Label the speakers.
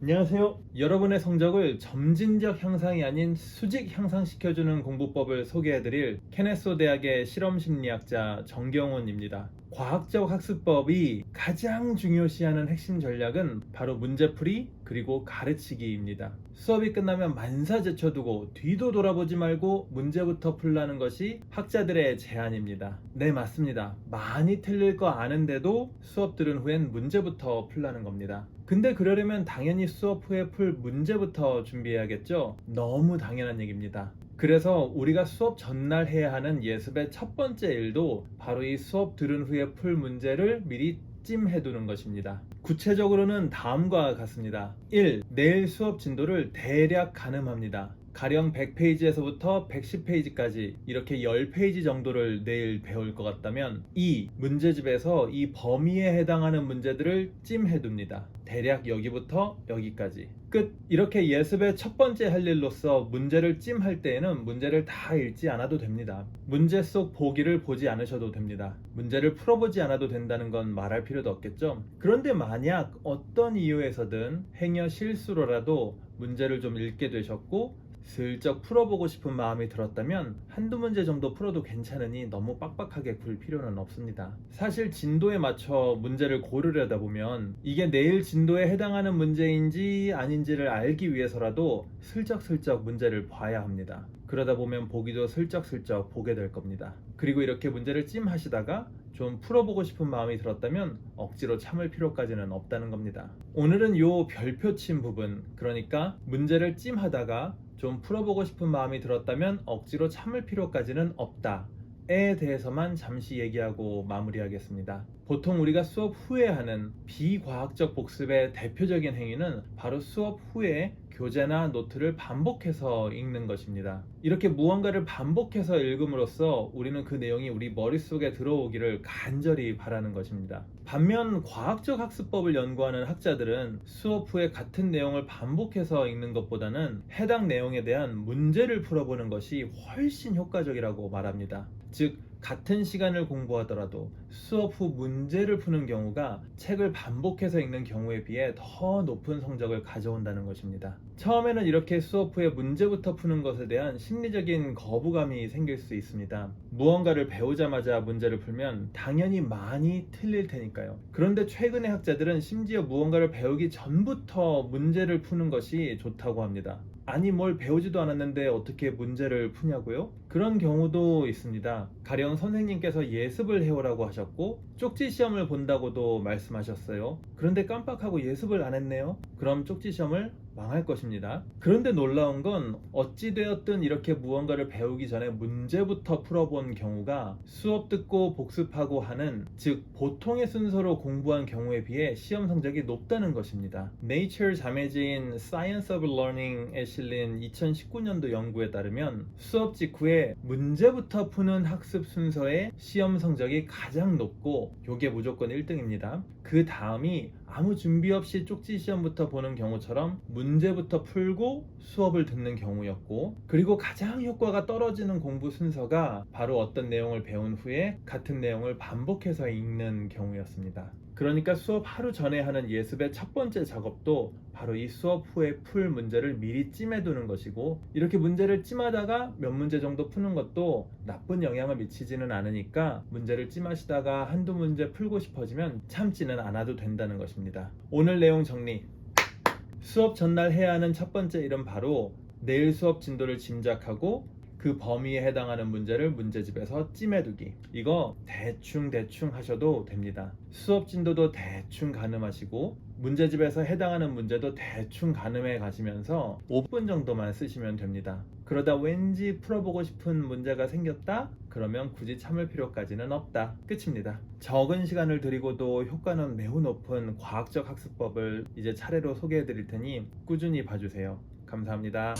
Speaker 1: 안녕하세요. 여러분의 성적을 점진적 향상이 아닌 수직 향상시켜주는 공부법을 소개해드릴 케네소 대학의 실험심리학자 정경훈입니다. 과학적 학습법이 가장 중요시하는 핵심 전략은 바로 문제풀이 그리고 가르치기입니다. 수업이 끝나면 만사 제쳐두고 뒤도 돌아보지 말고 문제부터 풀라는 것이 학자들의 제안입니다. 네, 맞습니다. 많이 틀릴 거 아는데도 수업 들은 후엔 문제부터 풀라는 겁니다. 근데 그러려면 당연히 수업 후에 풀 문제부터 준비해야겠죠? 너무 당연한 얘기입니다. 그래서 우리가 수업 전날 해야 하는 예습의 첫 번째 일도 바로 이 수업 들은 후에 풀 문제를 미리 찜해두는 것입니다. 구체적으로는 다음과 같습니다. 1. 내일 수업 진도를 대략 가늠합니다. 가령 100페이지에서부터 110페이지까지 이렇게 10페이지 정도를 내일 배울 것 같다면 2. 문제집에서 이 범위에 해당하는 문제들을 찜해둡니다. 대략 여기부터 여기까지. 끝. 이렇게 예습의 첫 번째 할 일로서 문제를 찜할 때에는 문제를 다 읽지 않아도 됩니다. 문제 속 보기를 보지 않으셔도 됩니다. 문제를 풀어보지 않아도 된다는 건 말할 필요도 없겠죠. 그런데 만약 어떤 이유에서든 행여 실수로라도 문제를 좀 읽게 되셨고 슬쩍 풀어보고 싶은 마음이 들었다면 한두 문제 정도 풀어도 괜찮으니 너무 빡빡하게 굴 필요는 없습니다. 사실 진도에 맞춰 문제를 고르려다 보면 이게 내일 진도에 해당하는 문제인지 아닌지를 알기 위해서라도 슬쩍슬쩍 문제를 봐야 합니다. 그러다 보면 보기도 슬쩍슬쩍 보게 될 겁니다. 그리고 이렇게 문제를 찜 하시다가 좀 풀어보고 싶은 마음이 들었다면 억지로 참을 필요까지는 없다는 겁니다. 오늘은 요 별표 침 부분, 그러니까 문제를 찜 하다가 좀 풀어보고 싶은 마음이 들었다면 억지로 참을 필요까지는 없다. 에 대해서만 잠시 얘기하고 마무리하겠습니다. 보통 우리가 수업 후에 하는 비과학적 복습의 대표적인 행위는 바로 수업 후에 교재나 노트를 반복해서 읽는 것입니다. 이렇게 무언가를 반복해서 읽음으로써 우리는 그 내용이 우리 머릿속에 들어오기를 간절히 바라는 것입니다. 반면 과학적 학습법을 연구하는 학자들은 수업 후에 같은 내용을 반복해서 읽는 것보다는 해당 내용에 대한 문제를 풀어보는 것이 훨씬 효과적이라고 말합니다. 즉, 같은 시간을 공부하더라도 수업 후 문제를 푸는 경우가 책을 반복해서 읽는 경우에 비해 더 높은 성적을 가져온다는 것입니다. 처음에는 이렇게 수업 후에 문제부터 푸는 것에 대한 심리적인 거부감이 생길 수 있습니다. 무언가를 배우자마자 문제를 풀면 당연히 많이 틀릴 테니까요. 그런데 최근의 학자들은 심지어 무언가를 배우기 전부터 문제를 푸는 것이 좋다고 합니다. 아니 뭘 배우지도 않았는데 어떻게 문제를 푸냐고요? 그런 경우도 있습니다. 가령 선생님께서 예습을 해오라고 하셨고 쪽지 시험을 본다고도 말씀하셨어요. 그런데 깜빡하고 예습을 안 했네요. 그럼 쪽지 시험을 망할 것입니다. 그런데 놀라운 건 어찌되었든 이렇게 무언가를 배우기 전에 문제부터 풀어본 경우가 수업 듣고 복습하고 하는 즉 보통의 순서로 공부한 경우에 비해 시험 성적이 높다는 것입니다. Nature 자매지인 Science of Learning에 실린 2019년도 연구에 따르면 수업 직후에 문제부터 푸는 학습 순서의 시험 성적이 가장 높고 요게 무조건 1등입니다. 그 다음이 아무 준비 없이 쪽지 시험부터 보는 경우처럼 문제부터 풀고 수업을 듣는 경우였고 그리고 가장 효과가 떨어지는 공부 순서가 바로 어떤 내용을 배운 후에 같은 내용을 반복해서 읽는 경우였습니다. 그러니까 수업 하루 전에 하는 예습의 첫 번째 작업도 바로 이 수업 후에 풀 문제를 미리 찜해두는 것이고 이렇게 문제를 찜하다가 몇 문제 정도 푸는 것도 나쁜 영향을 미치지는 않으니까 문제를 찜하시다가 한두 문제 풀고 싶어지면 참지는 않아도 된다는 것입니다. 오늘 내용 정리 수업 전날 해야 하는 첫 번째 일은 바로 내일 수업 진도를 짐작하고 그 범위에 해당하는 문제를 문제집에서 찜해두기. 이거 대충 대충 하셔도 됩니다. 수업 진도도 대충 가늠하시고 문제집에서 해당하는 문제도 대충 가늠해 가시면서 5분 정도만 쓰시면 됩니다. 그러다 왠지 풀어보고 싶은 문제가 생겼다? 그러면 굳이 참을 필요까지는 없다. 끝입니다. 적은 시간을 들이고도 효과는 매우 높은 과학적 학습법을 이제 차례로 소개해 드릴 테니 꾸준히 봐주세요. 감사합니다.